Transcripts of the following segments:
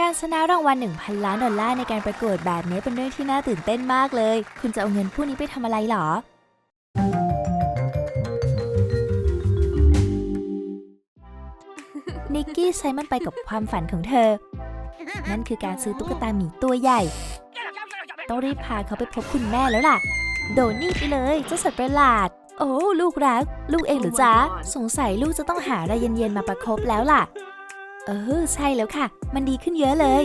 การชนะรางวัล 1,000 ล้านดอลลาร์ในการประกวดแบบนี้เป็นเรื่องที่น่าตื่นเต้นมากเลย คุณจะเอาเงินพวกนี้ไปทำอะไรหรอ นิกกี้ใช้มันไปกับความฝันของเธอ นั่นคือการซื้อตุ๊กตาหมีตัวใหญ่ ต้องรีบพาเขาไปพบคุณแม่แล้วล่ะ โดนนี่ไปเลยเจ้าสัตว์ประหลาด โอ้ ลูกรัก ลูกเองหรือจ๊ะ สงสัยลูกจะต้องหาอะไรเย็นๆมาประคบแล้วล่ะ เออ ใช่แล้วค่ะ มันดีขึ้นเยอะเลย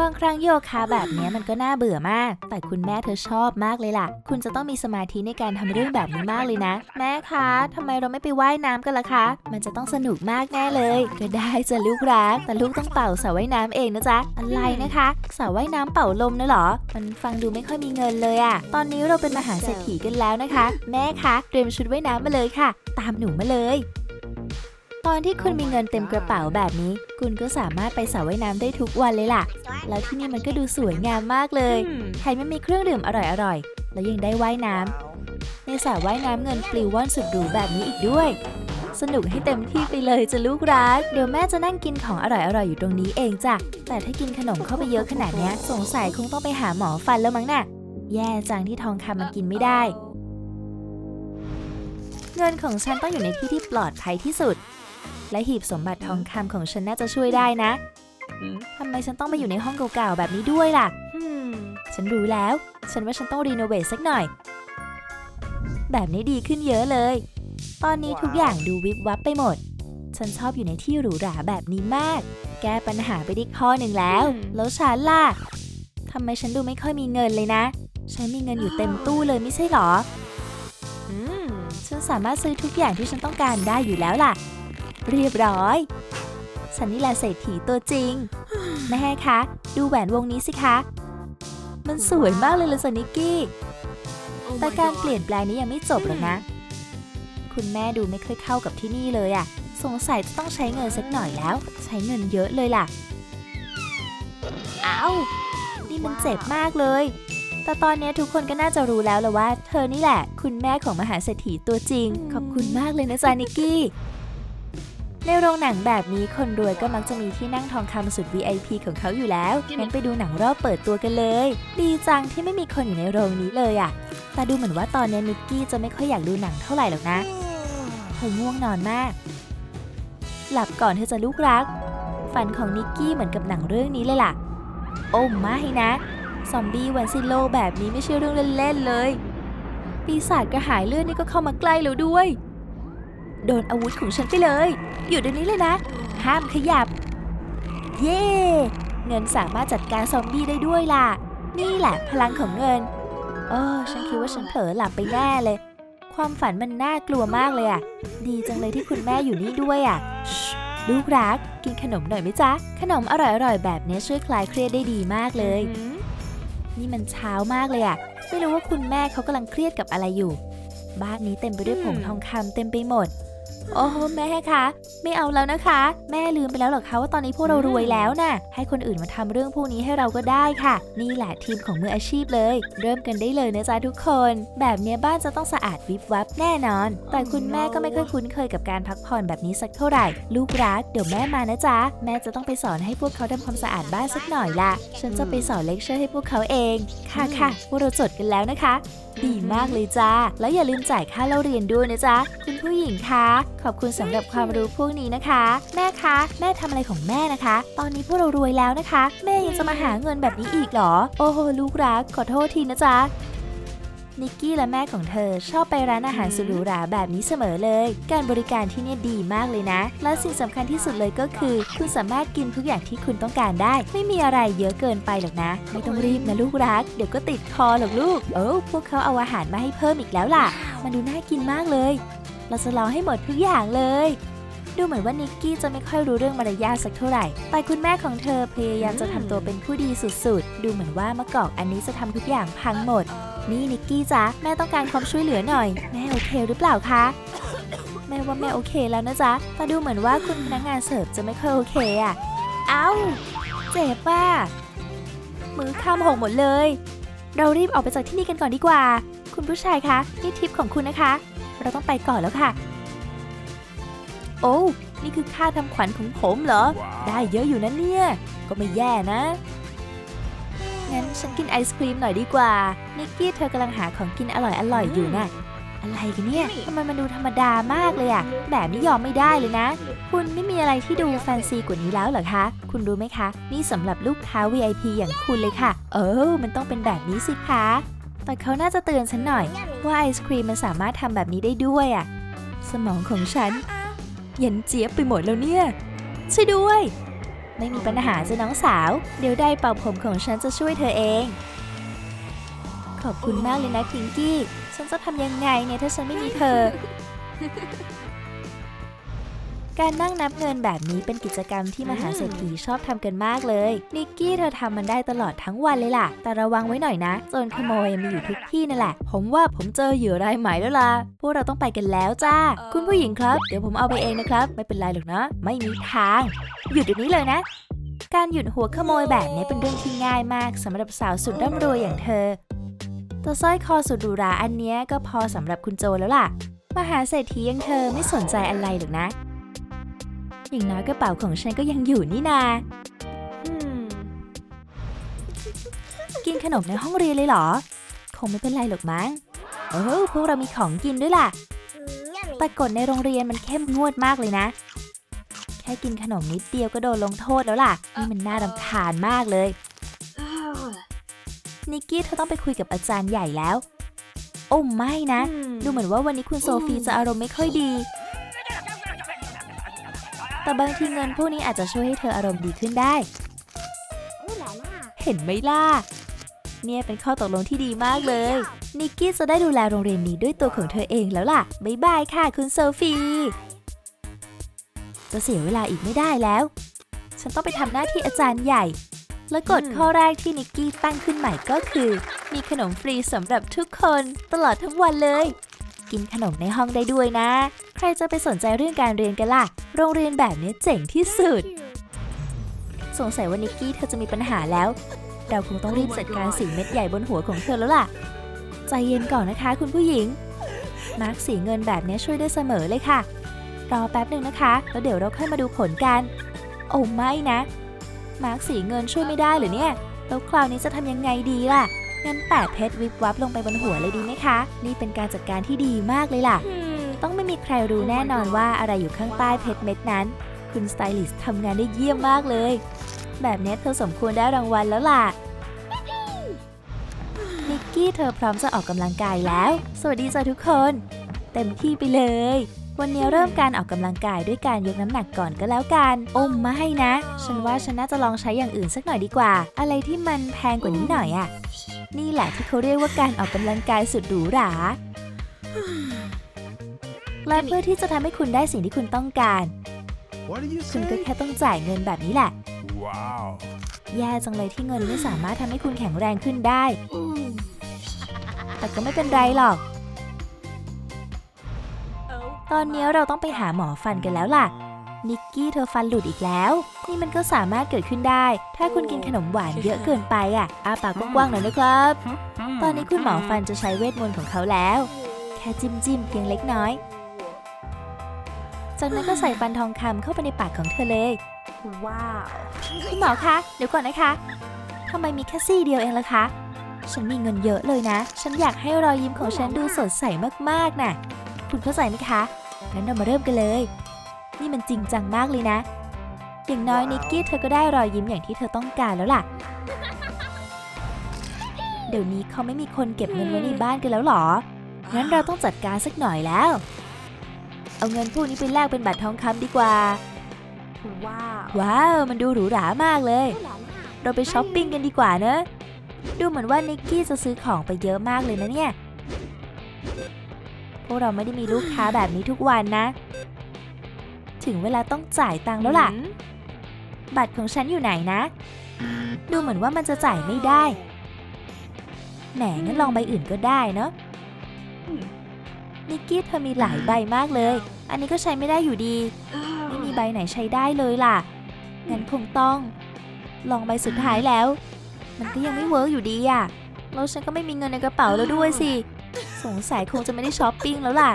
บางครั้งโยคะแบบนี้มันก็น่าเบื่อมาก แต่คุณแม่เธอชอบมากเลยล่ะ คุณจะต้องมีสมาธิในการทำเรื่องแบบนี้มากเลยนะ แม่คะทำไมเราไม่ไปว่ายน้ำกันล่ะคะ มันจะต้องสนุกมากแน่เลย ก็ได้จะลูกรัก แต่ลูกต้องเป่าสระว่ายน้ำเองนะจ๊ะ อะไรนะคะสระว่ายน้ำเป่าลมนะหรอ มันฟังดูไม่ค่อยมีเงินเลยอะตอนนี้เราเป็นมหาเศรษฐีกันแล้วนะคะ แม่คะเตรียมชุดว่ายน้ำมาเลยค่ะ ตามหนูมาเลย ตอนที่คุณมีเงินเต็มกระเป๋าแบบนี้ คุณก็สามารถไปสระว่ายน้ำได้ทุกวันเลยล่ะ แล้วที่นี่มันก็ดูสวยงามมากเลยแถมยังมีเครื่องดื่มอร่อยๆ แล้วยังได้ว่ายน้ำในสระว่ายน้ำเงินปลิวว่อนสุดหรูแบบนี้อีกด้วย สนุกให้เต็มที่ไปเลยจะลูกรัก เดี๋ยวแม่จะนั่งกินของอร่อยๆอยู่ตรงนี้เองจ้ะ แต่ถ้ากินขนมเข้าไปเยอะขนาดเนี้ยสงสัยคงต้องไปหาหมอฟันแล้วมั้งน่ะ แย่จังที่ทองคำมันกินไม่ได้ เงินของฉันต้องอยู่ในที่ที่ปลอดภัยที่สุด และหีบสมบัติทองคำของฉันน่าจะช่วยได้นะทำไมฉันต้องมาอยู่ในห้องเก่าๆแบบนี้ด้วยล่ะฉันรู้แล้ว ฉันว่าฉันต้องรีโนเวทสักหน่อย แบบนี้ดีขึ้นเยอะเลย ตอนนี้ทุกอย่างดูวิบวับไปหมด ฉันชอบอยู่ในที่หรูหราแบบนี้มาก แก้ปัญหาไปได้ข้อหนึ่งแล้วอืมแล้วฉันล่ะทำไมฉันดูไม่ค่อยมีเงินเลยนะ ฉันมีเงินอยู่เต็มตู้เลยไม่ใช่หรออืมฉันสามารถซื้อทุกอย่างที่ฉันต้องการได้อยู่แล้วล่ะ เรียบร้อย ฉันนี่แหละเศรษฐีตัวจริง แม่คะ ดูแหวนวงนี้สิคะ มันสวยมากเลยละสนิกกี้ แต่การเปลี่ยนแปลงนี้ยังไม่จบหรอกนะ คุณแม่ดูไม่ค่อยเข้ากับที่นี่เลยอะสงสัยจะต้องใช้เงินสักหน่อยแล้ว ใช้เงินเยอะเลยล่ะ อ้าว นี่มันเจ็บมากเลย แต่ตอนนี้ทุกคนก็น่าจะรู้แล้วละว่า เธอนี่แหละ คุณแม่ของมหาเศรษฐีตัวจริง ขอบคุณมากเลยนะจ๊ะนิกกี้ ในโรงหนังแบบนี้คนรวยก็มักจะมีที่นั่งทองคำสุด VIP ของเขาอยู่แล้ว งั้นไปดูหนังรอบเปิดตัวกันเลย ดีจังที่ไม่มีคนอยู่ในโรงนี้เลยอะแต่ดูเหมือนว่าตอนนี้นิกกี้จะไม่ค่อยอยากดูหนังเท่าไหร่หรอกนะเธอง่วงนอนมาก หลับก่อนเธอจะลูกรัก ฝันของนิกกี้เหมือนกับหนังเรื่องนี้เลยล่ะ โอ้ไม่นะ ซอมบี้วันซิโลแบบนี้ไม่ใช่เรื่องเล่นๆเลย ปีศาจกระหายเลือดนี่ก็เข้ามาใกล้แล้วด้วย โดนอาวุธของฉันไปเลย อยู่เดี๋ยวนี้เลยนะ ห้ามขยับ เย่เงินสามารถจัดการซอมบี้ได้ด้วยล่ะ นี่แหละพลังของเงินเออฉันคิดว่าฉันเผลอหลับไปแน่เลย ความฝันมันน่ากลัวมากเลยอะดีจังเลยที่คุณแม่อยู่นี่ด้วยอะลูกรัก กินขนมหน่อยไหมจ๊ะ ขนมอร่อยๆ แบบนี้ช่วยคลายเครียดได้ดีมากเลย นี่มันเช้ามากเลยอะ ไม่รู้ว่าคุณแม่เขากำลังเครียดกับอะไรอยู่ บ้านนี้เต็มไปด้วยผงทองคำเต็มไปหมด โอ้แม่คะไม่เอาแล้วนะคะ แม่ลืมไปแล้วหรอคะว่าตอนนี้พวกเรารวยแล้วน่ะ ให้คนอื่นมาทำเรื่องพวกนี้ให้เราก็ได้ค่ะ นี่แหละทีมของมืออาชีพเลย เริ่มกันได้เลยนะจ๊ะทุกคน แบบเนี้ยบ้านจะต้องสะอาดวิบวับแน่นอน แต่คุณแม่ก็ไม่ค่อยคุ้นเคยกับการพักผ่อนแบบนี้สักเท่าไหร่ ลูกรักเดี๋ยวแม่มานะจ๊ะแม่จะต้องไปสอนให้พวกเขาทำความสะอาดบ้านสักหน่อยละฉันจะไปสอนเลคเชอร์ให้พวกเขาเอง ค่ะค่ะพวกเราจดกันแล้วนะคะดีมากเลยจ้า แล้วอย่าลืมจ่ายค่าเล่าเรียนด้วยนะจ๊ะ คุณผู้หญิงคะ ขอบคุณสำหรับความรู้พวกนี้นะคะ แม่คะ แม่ทำอะไรของแม่นะคะ ตอนนี้พวกเรารวยแล้วนะคะ แม่ยังจะมาหาเงินแบบนี้อีกเหรอ โอ้โหลูกรักขอโทษทีนะจ๊ะ นิกกี้และแม่ของเธอชอบไปร้านอาหารสุดหรูหราแบบนี้เสมอเลย การบริการที่นี่ดีมากเลยนะ และสิ่งสำคัญที่สุดเลยก็คือ คุณสามารถกินทุกอย่างที่คุณต้องการได้ ไม่มีอะไรเยอะเกินไปหรอกนะ ไม่ต้องรีบนะลูกรัก เดี๋ยวก็ติดคอหรอกลูกโอ้พวกเขาเอาอาหารมาให้เพิ่มอีกแล้วล่ะ มันดูน่ากินมากเลย เราจะลองให้หมดทุกอย่างเลยดูเหมือนว่านิกกี้จะไม่ค่อยรู้เรื่องมารยาทสักเท่าไหร่ แต่คุณแม่ของเธอพยายามจะทำตัวเป็นผู้ดีสุดๆ ดูเหมือนว่ามะกอกอันนี้จะทำทุกอย่างพังหมด นี่นิกกี้จ๊ะแม่ต้องการความช่วยเหลือหน่อย แม่โอเคหรือเปล่าคะ แม่ว่าแม่โอเคแล้วนะจ๊ะแต่ดูเหมือนว่าคุณพนักงานเสิร์ฟจะไม่ค่อยโอเคอะ เอ้า เจ็บป่ะมือข้ามหกหมดเลย เรารีบออกไปจากที่นี่กันก่อนดีกว่า คุณผู้ชายคะนี่ทิปของคุณนะคะ เราต้องไปก่อนแล้วค่ะ โอ้นี่คือค่าทำขวัญของผมเหรอ ได้เยอะอยู่นะเนี่ย ก็ไม่แย่นะ งั้นฉันกินไอศครีมหน่อยดีกว่า นิกกี้เธอกำลังหาของกินอร่อยอร่อยๆอยู่น่ะ อะไรกันเนี่ยทำไมมันดูธรรมดามากเลยอะแบบนี้ยอมไม่ได้เลยนะ คุณไม่มีอะไรที่ดูแฟนซีกว่านี้แล้วเหรอคะ คุณรู้ไหมคะ นี่สำหรับลูกค้า VIP อย่างคุณเลยค่ะ เออ มันต้องเป็นแบบนี้สิคะ แต่เขาน่าจะเตือนฉันหน่อย ว่าไอศครีมมันสามารถทำแบบนี้ได้ด้วยอะสมองของฉันเย็นเจี๊ยบไปหมดแล้วเนี่ยช่วยด้วย ไม่มีปัญหาจ้ะน้องสาว เดี๋ยวได้เป่าผมของฉันจะช่วยเธอเอง ขอบคุณมากเลยนะพิงกี้ ฉันจะทำยังไงเนี่ยถ้าฉันไม่มีเธอ การนั่งนับเงินแบบนี้เป็นกิจกรรมที่มหาเศรษฐีชอบทำกันมากเลยนิกกี้เธอทำมันได้ตลอดทั้งวันเลยล่ะ แต่ระวังไว้หน่อยนะโจรขโมยมีอยู่ทุกที่นั่นแหละ ผมว่าผมเจอเหยื่อรายใหม่แล้วล่ะ พวกเราต้องไปกันแล้วจ้า คุณผู้หญิงครับ เดี๋ยวผมเอาไปเองนะครับ ไม่เป็นไรหรอกนะ ไม่มีทาง หยุดเดี๋ยวนี้เลยนะการหยุดหัวขโมยแบบนี้เป็นเรื่องที่ง่ายมากสำหรับสาวสุดร่ำรวยอย่างเธอ แต่สร้อยคอสุดหรูหราอันนี้ก็พอสำหรับคุณโจแล้วล่ะ มหาเศรษฐีอย่างเธอไม่สนใจอะไรหรอกนะ อย่างน้อยกระเป๋าของฉันก็ยังอยู่นี่นาอืมกินขนมในห้องเรียนเลยเหรอ คงไม่เป็นไรหรอกมั้ง โอ้พวกเรามีของกินด้วยล่ะ แต่กฎในโรงเรียนมันเข้มงวดมากเลยนะ แค่กินขนมนิดเดียวก็โดนลงโทษแล้วล่ะ นี่มันน่ารำคาญมากเลย นิกกี้เธอต้องไปคุยกับอาจารย์ใหญ่แล้ว โอ้ไม่นะ ดูเหมือนว่าวันนี้คุณโซฟีจะอารมณ์ไม่ค่อยดี แต่บางทีเงินพวกนี้อาจจะช่วยให้เธออารมณ์ดีขึ้นได้ เห็นไหมล่ะ เนี่ยเป็นข้อตกลงที่ดีมากเลย นิกกี้จะได้ดูแลโรงเรียนนี้ด้วยตัวของเธอเองแล้วล่ะ บ๊ายบายค่ะคุณโซฟี จะเสียเวลาอีกไม่ได้แล้ว ฉันต้องไปทำหน้าที่อาจารย์ใหญ่ และกฎอืมข้อแรกที่นิกกี้ตั้งขึ้นใหม่ก็คือ มีขนมฟรีสำหรับทุกคนตลอดทั้งวันเลย กินขนมในห้องได้ด้วยนะใค รจะไปสนใจเรื่องการเรียนกันล่ะ โรงเรียนแบบนี้เจ๋งที่สุด สงสัยว่านิกกี้เธอจะมีปัญหาแล้ว เราคงต้องรีบจัดการสีเม็ดใหญ่บนหัวของเธอแล้วล่ะ ใจเย็นก่อนนะคะคุณผู้หญิง มาร์กสีเงินแบบนี้ช่วยได้เสมอเลยค่ะ รอแป๊บหนึ่งนะคะ แล้วเดี๋ยวเราค่อยมาดูผลกัน โอ้ไม่นะ มาร์กสีเงินช่วยไม่ได้หรือเนี่ย แล้วคราวนี้จะทำยังไงดีล่ะ งั้นแปะเพชรวิบวับลงไปบนหัวเลยดีไหมคะ นี่เป็นการจัดการที่ดีมากเลยล่ะ ต้องไม่มีใครรู้แน่นอนว่าอะไรอยู่ข้างใต้เพชรเม็ดนั้น คุณสไตลิสต์ทำงานได้เยี่ยมมากเลย แบบนี้เธอสมควรได้รางวัลแล้วล่ะนิกกี้เธอพร้อมจะออกกำลังกายแล้ว สวัสดีจ้ะทุกคน เต็มที่ไปเลย วันนี้เริ่มการออกกำลังกายด้วยการยกน้ำหนักก่อนก็แล้วกันโอ้ไม่นะ ฉันว่าฉันน่าจะลองใช้อย่างอื่นสักหน่อยดีกว่า อะไรที่มันแพงกว่านี้หน่อยอะนี่แหละที่เขาเรียกว่าการออกกำลังกายสุดหรูหรา และเพื่อที่จะทำให้คุณได้สิ่งที่คุณต้องการ What do you คุณก็ say? แค่ต้องจ่ายเงินแบบนี้แหละ Wow. แย่จังเลยที่เงินไม่สามารถทำให้คุณแข็งแรงขึ้นได้ แต่ก็ไม่เป็นไรหรอก ตอนนี้เราต้องไปหาหมอฟันกันแล้วล่ะ นิกกี้เธอฟันหลุดอีกแล้ว นี่มันก็สามารถเกิดขึ้นได้ ถ้าคุณกินขนมหวานเยอะเกินไปอะอาปากกว้างๆหน่อยนะครับ ตอนนี้คุณหมอฟันจะใช้เวทมนต์ของเขาแล้ว แค่จิ้มจิ้มๆเพียงเล็กน้อย จากนั้นก็ใส่ฟันทองคำเข้าไปในปากของเธอเลย ว้าว คุณหมอคะ เดี๋ยวก่อนนะคะทำไมมีแค่ซี่เดียวเองล่ะคะ ฉันมีเงินเยอะเลยนะ ฉันอยากให้รอยยิ้มของฉันดูสดใสมากๆน่ะ คุณเข้าใจไหมคะ งั้นเรามาเริ่มกันเลย นี่มันจริงจังมากเลยนะ อย่างน้อยนิกกี้เธอก็ได้รอยยิ้มอย่างที่เธอต้องการแล้วล่ะ เดี๋ยวนี้เขาไม่มีคนเก็บเงินไว้ในบ้านกันแล้วเหรอ งั้นเราต้องจัดการสักหน่อยแล้ว เอาเงินพวกนี้ไปแลกเป็นบัตรทองคำดีกว่า ว้าว ว้าว มันดูหรูหรามากเลย เราไปช้อปปิ้งกันดีกว่าเนอะ ดูเหมือนว่านิกกี้จะซื้อของไปเยอะมากเลยนะเนี่ย พวกเราไม่ได้มีลูกค้าแบบนี้ทุกวันนะ ถึงเวลาต้องจ่ายตังค์แล้วล่ะอืมบัตรของฉันอยู่ไหนนะ ดูเหมือนว่ามันจะจ่ายไม่ได้ แหมงั้นลองใบอื่นก็ได้เนอะ นิกกี้เธอมีหลายใบมากเลย อันนี้ก็ใช้ไม่ได้อยู่ดี ไม่มีใบไหนใช้ได้เลยล่ะ งั้นคงต้อง ลองใบสุดท้ายแล้ว มันก็ยังไม่เวิร์กอยู่ดีอะ แล้วฉันก็ไม่มีเงินในกระเป๋าแล้วด้วยสิ สงสัยคงจะไม่ได้ช้อปปิ้งแล้วล่ะ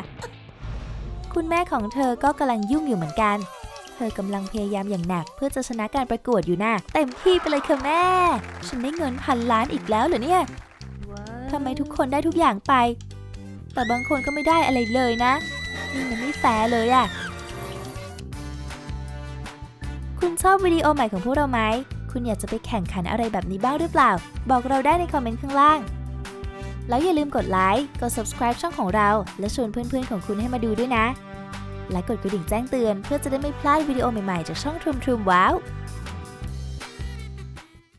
คุณแม่ของเธอก็กำลังยุ่งอยู่เหมือนกัน เธอกำลังพยายามอย่างหนัก เพื่อจะชนะการประกวดอยู่นะเต็มที่ไปเลยค่ะแม่ ฉันได้เงินพันล้านอีกแล้วเหรอเนี่ยทำไมทุกคนได้ทุกอย่างไป แต่บางคนก็ไม่ได้อะไรเลยนะ นี่มันไม่แฟร์เลยอะคุณชอบวิดีโอใหม่ของพวกเราไหม คุณอยากจะไปแข่งขันอะไรแบบนี้บ้างหรือเปล่า บอกเราได้ในคอมเมนต์ข้างล่าง แล้วอย่าลืมกดไลค์ กด subscribe ช่องของเรา และชวนเพื่อนๆของคุณให้มาดูด้วยนะ และกดกระดิ่งแจ้งเตือนเพื่อจะได้ไม่พลาดวิดีโอใหม่ๆจากช่องทรูมทรูมว้าว